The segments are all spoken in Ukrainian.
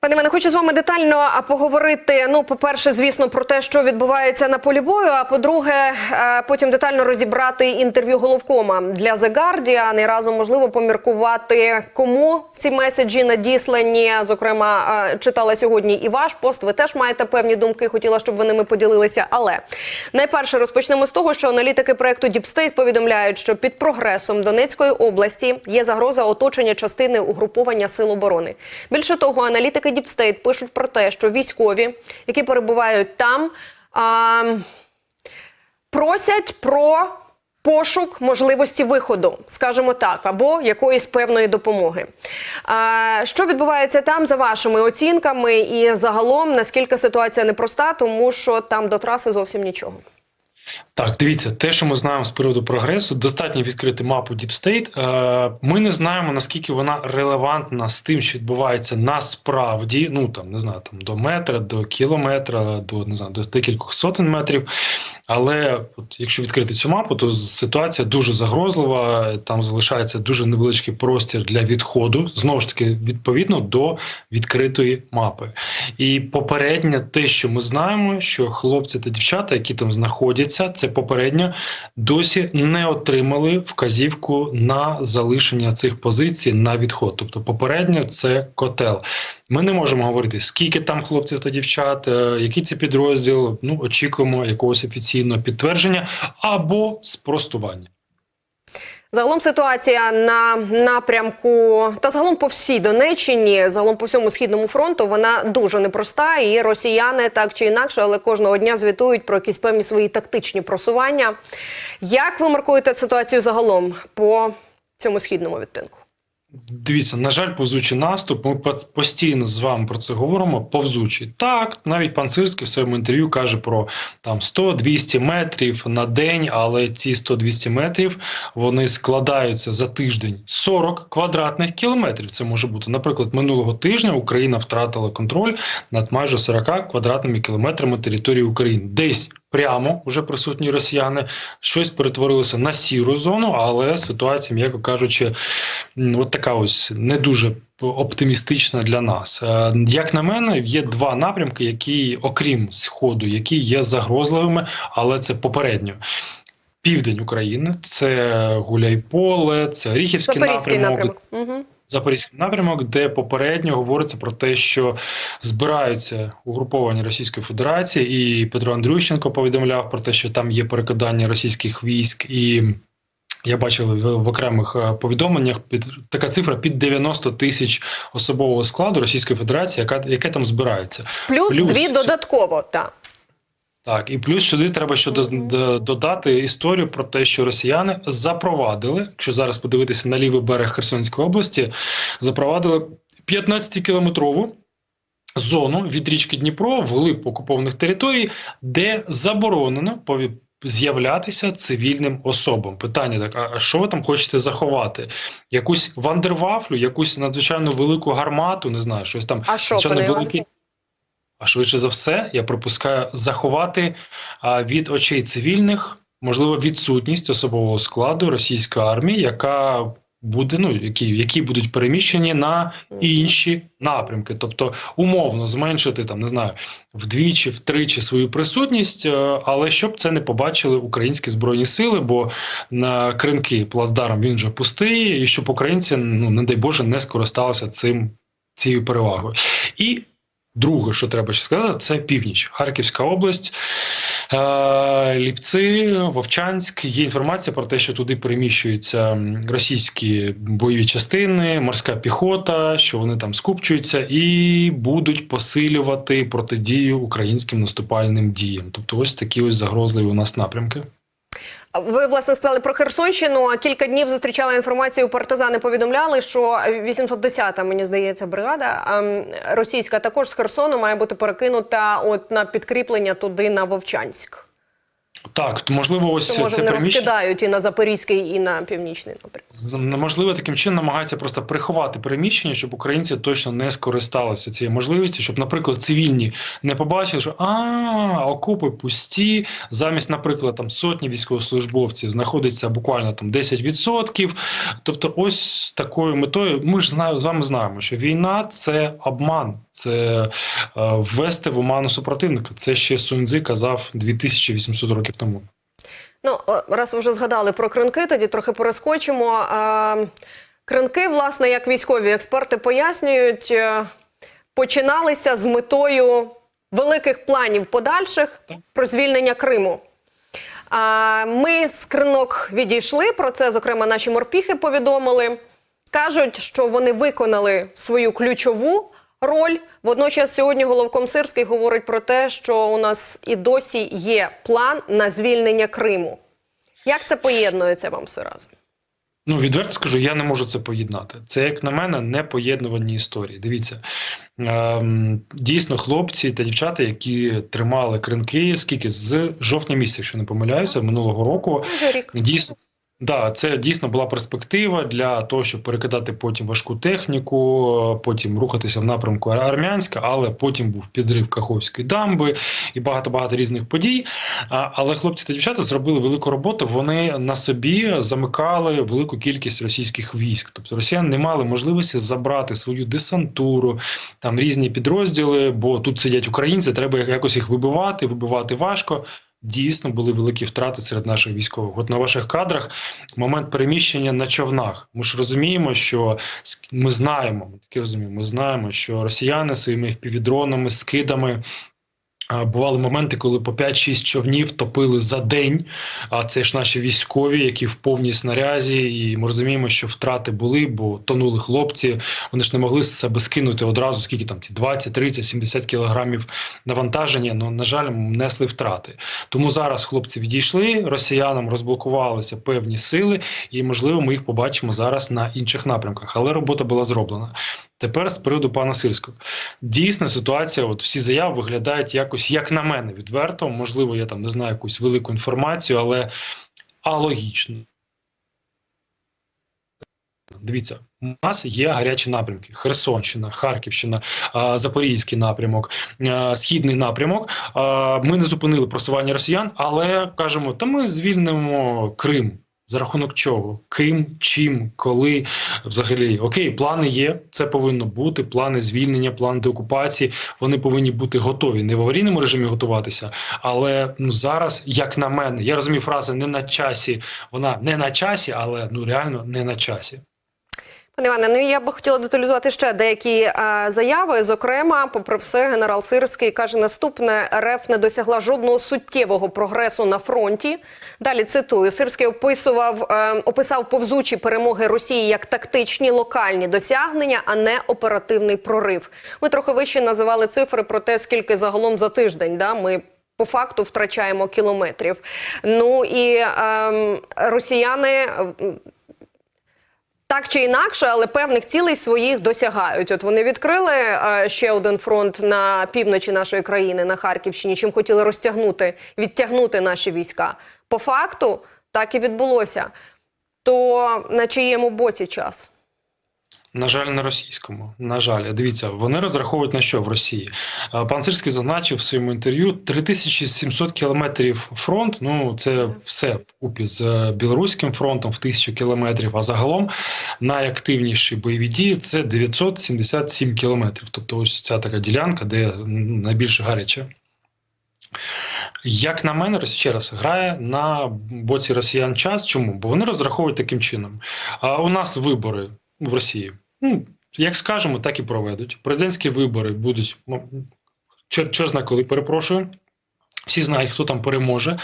Пане мене хочу з вами детально поговорити. Ну, по-перше, звісно, про те, що відбувається на полі бою. А по-друге, е, потім детально розібрати інтерв'ю головкома для The Guardian і разом можливо поміркувати, кому ці меседжі надіслані. Зокрема, е, читала сьогодні і ваш пост. Ви теж маєте певні думки. Хотіла, щоб ви ними поділилися. Але найперше розпочнемо з того, що аналітики проекту Deep State повідомляють, що під прогресом Донецької області є загроза оточення частини угруповання сил оборони. Більше того, аналітики Deep State пишуть про те, що військові, які перебувають там, а, просять про пошук можливості виходу, скажімо так, або якоїсь певної допомоги. А, що відбувається там за вашими оцінками, і загалом наскільки ситуація непроста, тому що там до траси зовсім нічого. Так, дивіться, те, що ми знаємо з приводу прогресу, достатньо відкрити мапу Deep State. Е, Ми не знаємо наскільки вона релевантна з тим, що відбувається насправді. Ну там не знаю, там до метра, до кілометра, до не знаю, до декількох сотень метрів. Але от якщо відкрити цю мапу, то ситуація дуже загрозлива. Там залишається дуже невеличкий простір для відходу, знову ж таки, відповідно до відкритої мапи. І попереднє те, що ми знаємо, що хлопці та дівчата, які там знаходяться, це попередньо досі не отримали вказівку на залишення цих позицій на відход. Тобто, попередньо це котел. Ми не можемо говорити, скільки там хлопців та дівчат, е, який це підрозділ. Ну очікуємо якогось офіційного підтвердження або спростування. Загалом ситуація на напрямку та загалом по всій Донеччині, загалом по всьому східному фронту, вона дуже непроста. І росіяни так чи інакше, але кожного дня звітують про якісь певні свої тактичні просування. Як ви маркуєте ситуацію загалом по цьому східному відтинку? Дивіться, на жаль, повзучий наступ. Ми по- постійно з вами про це говоримо. Повзучий. Так, навіть пан Сирський в своєму інтерв'ю каже про там 100-200 метрів на день, але ці 100-200 метрів вони складаються за тиждень 40 квадратних кілометрів. Це може бути, наприклад, минулого тижня Україна втратила контроль над майже 40 квадратними кілометрами території України. Десь прямо вже присутні росіяни щось перетворилося на сіру зону, але ситуація, м'яко кажучи, от така ось не дуже оптимістична для нас. Е, Як на мене, є два напрямки, які, окрім сходу, які є загрозливими, але це попередньо. Південь України це Гуляйполе, це Ріхівський напрямок, напрямок. Угу. Запорізький напрямок, де попередньо говориться про те, що збираються угруповані Російської Федерації, і Петро Андрющенко повідомляв про те, що там є перекидання російських військ і. Я бачив в, окремих е, повідомленнях під така цифра під 90 тисяч особового складу Російської Федерації, яка яке там збирається. Плюс, Плюс дві додатково, так. Так, і плюс сюди треба ще додати історію про те, що росіяни запровадили, якщо зараз подивитися на лівий берег Херсонської області, запровадили 15-кілометрову зону від річки Дніпро вглиб окупованих територій, де заборонено пові- з'являтися цивільним особам. Питання так: а- що ви там хочете заховати? Якусь вандервафлю, якусь надзвичайно велику гармату, не знаю, щось там А що, великий. А швидше за все, я припускаю, заховати від очей цивільних, можливо, відсутність особового складу російської армії, яка буде, ну які, які будуть переміщені на інші напрямки, тобто умовно зменшити там, не знаю, вдвічі, втричі свою присутність, е, але щоб це не побачили українські збройні сили, бо на кринки плацдарм він вже пустий, і щоб українці, ну не дай Боже, не скористалися цим цією перевагою. І Друге, що треба ще сказати, це північ, Харківська область, е, Ліпці, Вовчанськ. Є інформація про те, що туди переміщуються російські бойові частини, морська піхота, що вони там скупчуються і будуть посилювати протидію українським наступальним діям. Тобто, ось такі ось загрозливі у нас напрямки. Ви власне сказали про Херсонщину. Кілька днів зустрічала інформацію. Партизани повідомляли, що 810-та, мені здається, бригада ем, російська також з Херсону має бути перекинута от на підкріплення туди на Вовчанськ. Так, то можливо, ось Що може це приміщення. розкидають і на Запорізький, і на північний. З- Можливо, таким чином намагаються просто приховати приміщення, щоб українці точно не скористалися цією можливістю, щоб, наприклад, цивільні не побачили, що а окопи пусті. Замість, наприклад, там сотні військовослужбовців знаходиться буквально там 10%. Тобто, ось такою метою ми ж знаю, з вами знаємо, що війна це обман, це е, ввести в оману супротивника. Це ще Суньцзи казав 2800 років тому. Ну, е, раз ви вже згадали про кринки, тоді трохи перескочимо. Кринки, власне, як військові експерти пояснюють, е, починалися з метою великих планів подальших про звільнення Криму. Ми з кринок відійшли. Про це, зокрема, наші морпіхи повідомили. Кажуть, що вони виконали свою ключову роль. Водночас сьогодні головком Сирський говорить про те, що у нас і досі є план на звільнення Криму. Як це поєднується вам все разом? Ну, відверто скажу, я не можу це поєднати. Це, як на мене, не поєднувані історії. Дивіться, ем, дійсно, хлопці та дівчата, які тримали кринки, скільки з жовтня місяця, якщо не помиляюся, минулого року, дійсно. Да, це дійсно була перспектива для того, щоб перекидати потім важку техніку, потім рухатися в напрямку Армянська, але потім був підрив Каховської дамби і багато багато різних подій. Але хлопці та дівчата зробили велику роботу. Вони на собі замикали велику кількість російських військ. Тобто росіяни не мали можливості забрати свою десантуру, там різні підрозділи, бо тут сидять українці, треба якось їх вибивати, вибивати важко. Дійсно були великі втрати серед наших військових. От на ваших кадрах момент переміщення на човнах. Ми ж розуміємо, що ми знаємо, ми таки розуміємо, ми знаємо, що росіяни своїми впівдронами, скидами. Бували моменти, коли по 5-6 човнів топили за день. А це ж наші військові, які в повній снарязі, і ми розуміємо, що втрати були, бо тонули хлопці. Вони ж не могли себе скинути одразу, скільки там ті 20, 30, 70 кілограмів навантаження. Ну на жаль, несли втрати. Тому зараз хлопці відійшли, росіянам розблокувалися певні сили, і можливо, ми їх побачимо зараз на інших напрямках. Але робота була зроблена. Тепер з приводу пана Сирського. Дійсно, ситуація, от всі заяви виглядають якось, як на мене, відверто. Можливо, я там не знаю якусь велику інформацію, але алогічно. Дивіться, у нас є гарячі напрямки: Херсонщина, Харківщина, Запорізький напрямок, Східний напрямок. Ми не зупинили просування росіян, але кажемо, та ми звільнимо Крим. За рахунок чого? Ким, чим, коли взагалі окей, плани є. Це повинно бути. Плани звільнення, плани деокупації. Вони повинні бути готові. Не в аварійному режимі готуватися, але ну зараз, як на мене, я розумію, фраза не на часі. Вона не на часі, але ну реально не на часі. Пане Іване, ну я би хотіла деталізувати ще деякі е, заяви. Зокрема, попри все, генерал Сирський каже наступне: РФ не досягла жодного суттєвого прогресу на фронті. Далі цитую: Сирський описував е, описав повзучі перемоги Росії як тактичні локальні досягнення, а не оперативний прорив. Ми трохи вище називали цифри про те, скільки загалом за тиждень да ми. По факту втрачаємо кілометрів. Ну і ем, росіяни так чи інакше, але певних цілей своїх досягають. От вони відкрили е, ще один фронт на півночі нашої країни, на Харківщині, чим хотіли розтягнути, відтягнути наші війська. По факту так і відбулося. То на чиєму боці час? На жаль, на російському. На жаль, дивіться, вони розраховують на що в Росії. Е, Пан Сирський зазначив в своєму інтерв'ю 3700 кілометрів фронт. Ну це все вкупі з е, білоруським фронтом в тисячу кілометрів. А загалом найактивніші бойові дії це 977 кілометрів. Тобто, ось ця така ділянка, де найбільше гаряче. Як на мене, ще раз грає на боці росіян час. Чому? Бо вони розраховують таким чином. А у нас вибори в Росії. Ну, як скажемо, так і проведуть. Президентські вибори будуть ну, чор- чор зна коли перепрошую. Всі знають, хто там переможе.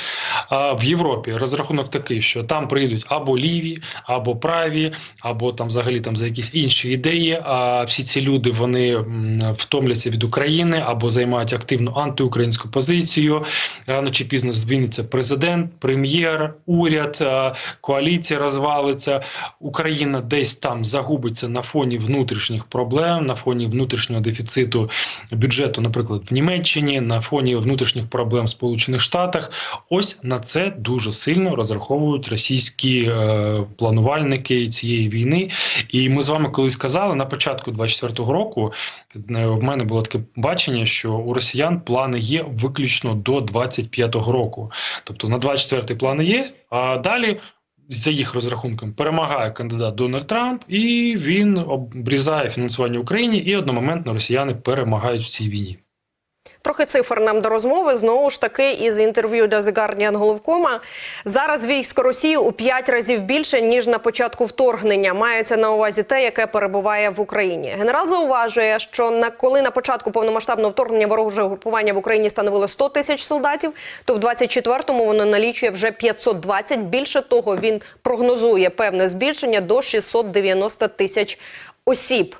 А в Європі розрахунок такий, що там прийдуть або ліві, або праві, або там взагалі там за якісь інші ідеї. А всі ці люди вони втомляться від України або займають активну антиукраїнську позицію. Рано чи пізно звільниться президент, прем'єр, уряд, коаліція розвалиться. Україна десь там загубиться на фоні внутрішніх проблем, на фоні внутрішнього дефіциту бюджету, наприклад, в Німеччині, на фоні внутрішніх проблем Сполучених Штатах. Ось на це дуже сильно розраховують російські е, планувальники цієї війни. І ми з вами колись казали на початку 24-го року. е, В мене було таке бачення, що у росіян плани є виключно до 25-го року. Тобто на 24-й плани є, а далі. За їх розрахунком перемагає кандидат Дональд Трамп, і він обрізає фінансування Україні, і одномоментно росіяни перемагають в цій війні. Трохи цифр нам до розмови. Знову ж таки, із інтерв'ю для The Guardian Головкома. Зараз військо Росії у п'ять разів більше ніж на початку вторгнення. Мається на увазі те, яке перебуває в Україні. Генерал зауважує, що на коли на початку повномасштабного вторгнення ворожого групування в Україні становило 100 тисяч солдатів, то в 24-му воно налічує вже 520. Більше того, він прогнозує певне збільшення до 690 тисяч осіб.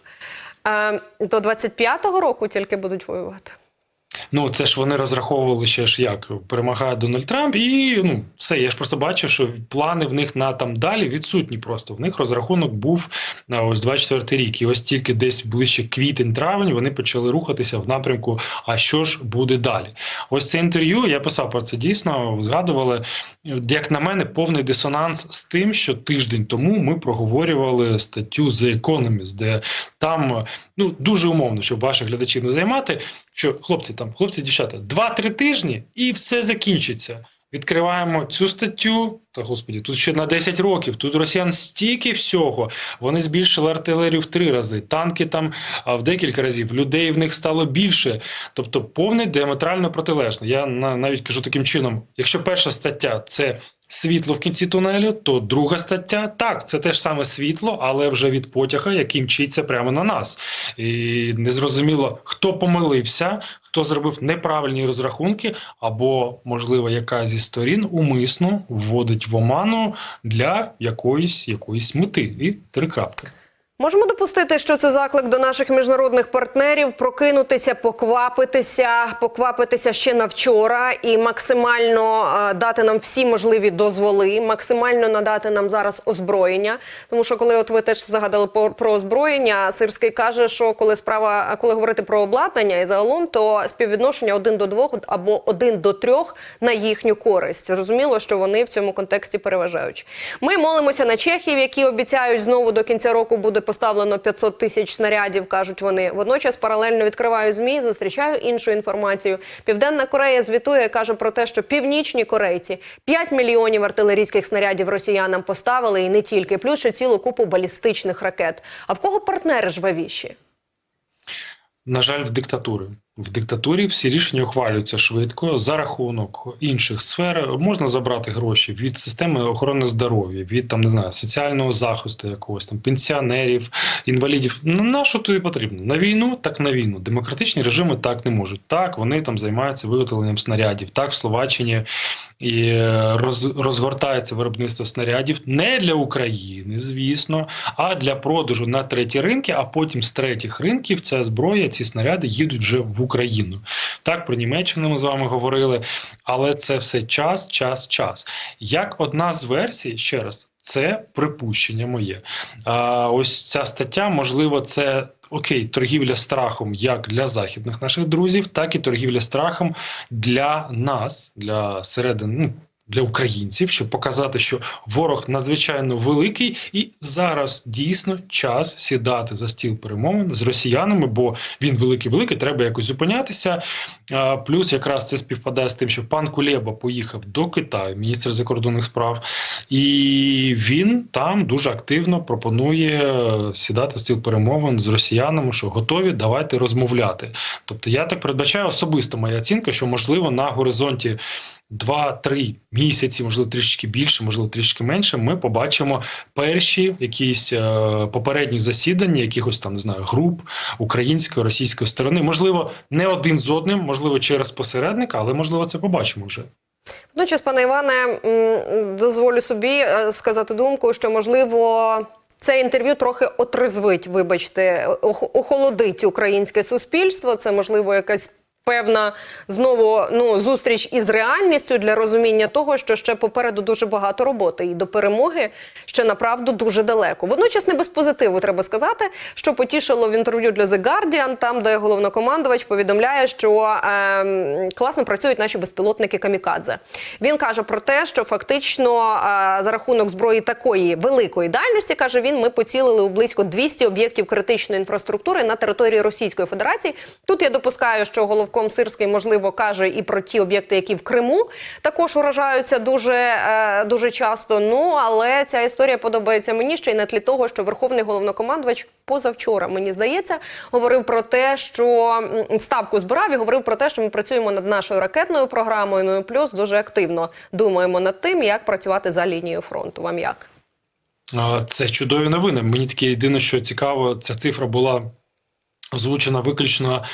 Е, до 25-го року тільки будуть воювати. Ну, це ж вони розраховували ще ж як перемагає Дональд Трамп, і ну все. Я ж просто бачив, що плани в них на там далі відсутні. Просто в них розрахунок був на ось 24 рік. І ось тільки десь ближче квітень-травень вони почали рухатися в напрямку. А що ж буде далі? Ось це інтерв'ю. Я писав про це дійсно. Згадували як на мене, повний дисонанс з тим, що тиждень тому ми проговорювали статтю The Economist, де там ну дуже умовно, щоб ваших глядачів не займати. Що хлопці там, хлопці, дівчата, два-три тижні і все закінчиться. Відкриваємо цю статтю. Та господі, тут ще на 10 років. Тут росіян стільки всього. Вони збільшили артилерію в три рази, танки там в декілька разів. Людей в них стало більше. Тобто, повний діаметрально протилежний. Я на, навіть кажу таким чином: якщо перша стаття це світло в кінці тунелю, то друга стаття так, це теж саме світло, але вже від потяга, який мчиться прямо на нас. І незрозуміло, хто помилився, хто зробив неправильні розрахунки, або, можливо, яка зі сторін умисно вводить в оману для якоїсь якоїсь мети. І три крапки. Можемо допустити, що це заклик до наших міжнародних партнерів прокинутися, поквапитися, поквапитися ще на вчора і максимально е, дати нам всі можливі дозволи, максимально надати нам зараз озброєння. Тому що коли от ви теж згадали про, озброєння, Сирський каже, що коли справа, коли говорити про обладнання і загалом, то співвідношення один до двох або один до трьох на їхню користь. Зрозуміло, що вони в цьому контексті переважають. Ми молимося на чехів, які обіцяють знову до кінця року буде поставлено 500 тисяч снарядів, кажуть вони. Водночас паралельно відкриваю змі, зустрічаю іншу інформацію. Південна Корея звітує, каже про те, що північні корейці 5 мільйонів артилерійських снарядів росіянам поставили і не тільки, плюс ще цілу купу балістичних ракет. А в кого партнери жвавіші? На жаль, в диктатури. В диктатурі всі рішення ухвалюються швидко за рахунок інших сфер. Можна забрати гроші від системи охорони здоров'я, від там не знаю соціального захисту, якогось там пенсіонерів, інвалідів. Ну, На що тобі потрібно? На війну, так на війну. Демократичні режими так не можуть. Так вони там займаються виготовленням снарядів. Так в Словаччині і е, роз, розгортається виробництво снарядів не для України, звісно, а для продажу на треті ринки. А потім з третіх ринків ця зброя, ці снаряди їдуть вже в Україну. Так про Німеччину ми з вами говорили, але це все час, час, час. Як одна з версій, ще раз, це припущення моє. А, ось ця стаття, можливо, це. Окей, торгівля страхом як для західних наших друзів, так і торгівля страхом для нас, для середини, ну, для українців, щоб показати, що ворог надзвичайно великий, і зараз дійсно час сідати за стіл перемовин з росіянами, бо він великий, великий, треба якось зупинятися. Плюс якраз це співпадає з тим, що пан Кулеба поїхав до Китаю, міністр закордонних справ, і він там дуже активно пропонує сідати за стіл перемовин з росіянами, що готові давайте розмовляти. Тобто, я так передбачаю особисто моя оцінка, що можливо на горизонті. Два-три місяці, можливо, трішки більше, можливо, трішки менше. Ми побачимо перші якісь е, попередні засідання, якихось там не знаю груп української російської сторони. Можливо, не один з одним, можливо, через посередника, але можливо, це побачимо вже. Водночас, пане Іване, дозволю собі е, сказати думку, що можливо. Це інтерв'ю трохи отрезвить, вибачте, ох- охолодить українське суспільство. Це можливо якась Певна знову ну зустріч із реальністю для розуміння того, що ще попереду дуже багато роботи, і до перемоги ще направду дуже далеко. Водночас не без позитиву треба сказати, що потішило в інтерв'ю для The Guardian, там де головнокомандувач повідомляє, що ем, класно працюють наші безпілотники камікадзе. Він каже про те, що фактично е, за рахунок зброї такої великої дальності каже він, ми поцілили у близько 200 об'єктів критичної інфраструктури на території Російської Федерації. Тут я допускаю, що головком Сирський можливо каже і про ті об'єкти, які в Криму також уражаються дуже, е, дуже часто. Ну але ця історія подобається мені ще й на тлі того, що верховний головнокомандувач позавчора, мені здається, говорив про те, що ставку збирав і говорив про те, що ми працюємо над нашою ракетною програмою. Ну плюс дуже активно думаємо над тим, як працювати за лінією фронту. Вам як? Це чудові новини. Мені таке єдине, що цікаво, ця цифра була озвучена виключно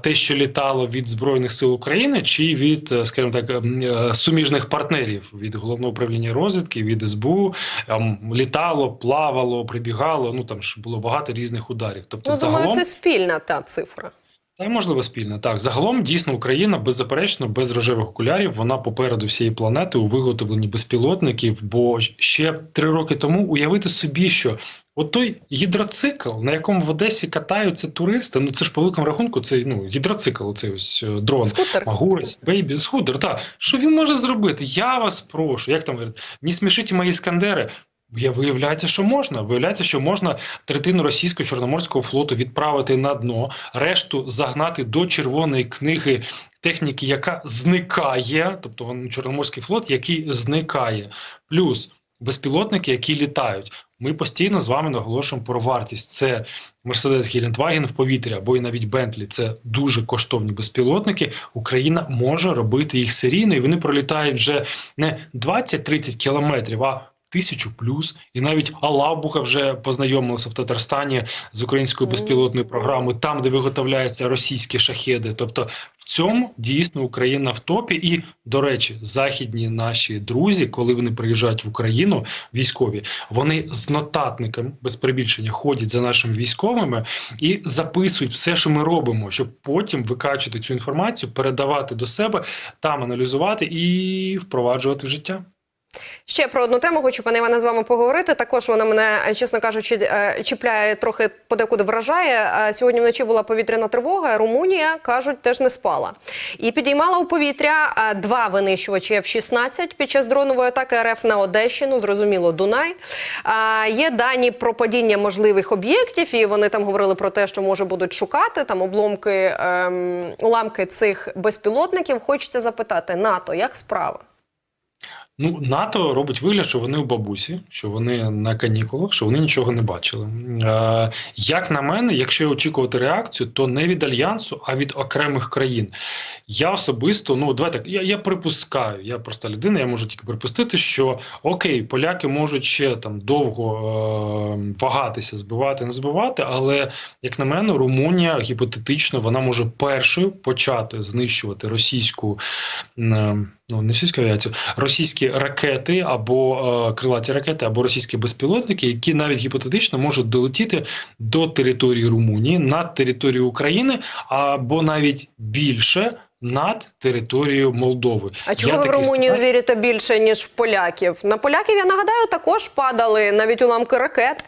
те, що літало від Збройних сил України, чи від, е, скажімо так, ем, е, суміжних партнерів від головного управління розвідки, від СБУ там літало, плавало, прибігало. Ну там ж було багато різних ударів. Тобто, Ну, загалом думаю, це спільна та цифра. Та можливо спільно. Так, загалом дійсно Україна беззаперечно без рожевих окулярів. Вона попереду всієї планети у виготовленні безпілотників. Бо ще три роки тому уявити собі, що от той гідроцикл, на якому в Одесі катаються туристи, ну це ж по великому рахунку, це ну гідроцикл, цей ось е, дрон. Магурс, бейбі, схудер, так. Що він може зробити? Я вас прошу. Як там говорять, не смішіть мої іскандери. Я виявляється, що можна. Виявляється, що можна третину російського чорноморського флоту відправити на дно, решту загнати до червоної книги техніки, яка зникає, тобто чорноморський флот, який зникає, плюс безпілотники, які літають. Ми постійно з вами наголошуємо про вартість. Це Мерседес Гелендваген в повітрі або і навіть Бентлі. Це дуже коштовні безпілотники. Україна може робити їх серійно, і вони пролітають вже не 20-30 кілометрів, а тисячу плюс. І навіть Алабуха вже познайомилася в Татарстані з українською безпілотною програмою, там, де виготовляються російські шахеди. Тобто в цьому дійсно Україна в топі. І, до речі, західні наші друзі, коли вони приїжджають в Україну, військові, вони з нотатником без перебільшення ходять за нашими військовими і записують все, що ми робимо, щоб потім викачувати цю інформацію, передавати до себе, там аналізувати і впроваджувати в життя. Ще про одну тему хочу, пане Іване, з вами поговорити. Також вона мене, чесно кажучи, е, чіпляє трохи подекуди вражає. Е, Сьогодні вночі була повітряна тривога. Румунія кажуть, теж не спала і підіймала у повітря е, два винищувачі F-16 під час дронової атаки РФ на Одещину. Зрозуміло, Дунай. Є дані про падіння можливих об'єктів, і вони там говорили про те, що може будуть шукати там обломки ем, уламки цих безпілотників. Хочеться запитати НАТО, як справа? Ну, НАТО робить вигляд, що вони у бабусі, що вони на канікулах, що вони нічого не бачили. Е, як на мене, якщо очікувати реакцію, то не від альянсу, а від окремих країн. Я особисто, ну давайте я, я припускаю, я проста людина, я можу тільки припустити, що окей, поляки можуть ще там довго е, вагатися, збивати, не збивати, але як на мене, Румунія гіпотетично вона може першою почати знищувати російську. Е, Ну, не російську авіацію, російські ракети або е, крилаті ракети, або російські безпілотники, які навіть гіпотетично можуть долетіти до території Румунії над територією України, або навіть більше над територією Молдови. А чого ви в Румунію сценарій- вірите більше ніж в поляків? На поляків я нагадаю, також падали навіть уламки ракет.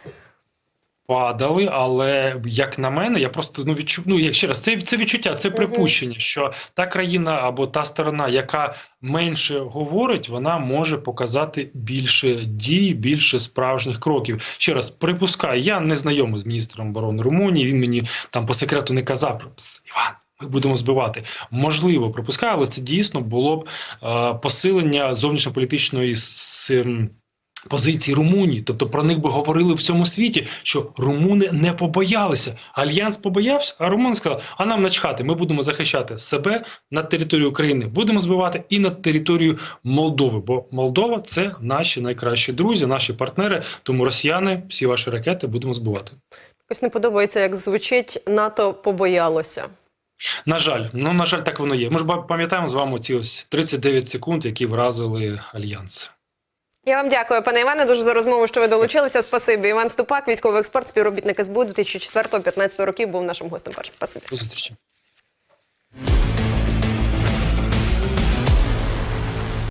Падали, але як на мене, я просто ну відчув. Ну як ще раз, це, це відчуття, це припущення, що та країна або та сторона, яка менше говорить, вона може показати більше дій, більше справжніх кроків. Ще раз припускаю, я не знайомий з міністром оборони Румунії. Він мені там по секрету не казав про «Пс, Іван. Ми будемо збивати. Можливо, припускаю, але це дійсно було б е, посилення зовнішньополітичної с- позиції Румунії. Тобто про них би говорили в всьому світі, що румуни не побоялися. Альянс побоявся, а румуни сказали, а нам начхати, ми будемо захищати себе на території України, будемо збивати і на територію Молдови. Бо Молдова це наші найкращі друзі, наші партнери. Тому росіяни, всі ваші ракети будемо збивати. Якось не подобається, як звучить НАТО побоялося. На жаль, ну на жаль, так воно є. Ми ж пам'ятаємо з вами ці ось 39 секунд, які вразили альянс. Я вам дякую, пане Іване, дуже за розмову, що ви долучилися. Спасибі. Іван Ступак, військовий експерт, співробітник СБУ 2004-2015 років, був нашим гостем. Першим. Спасибі. До зустрічі.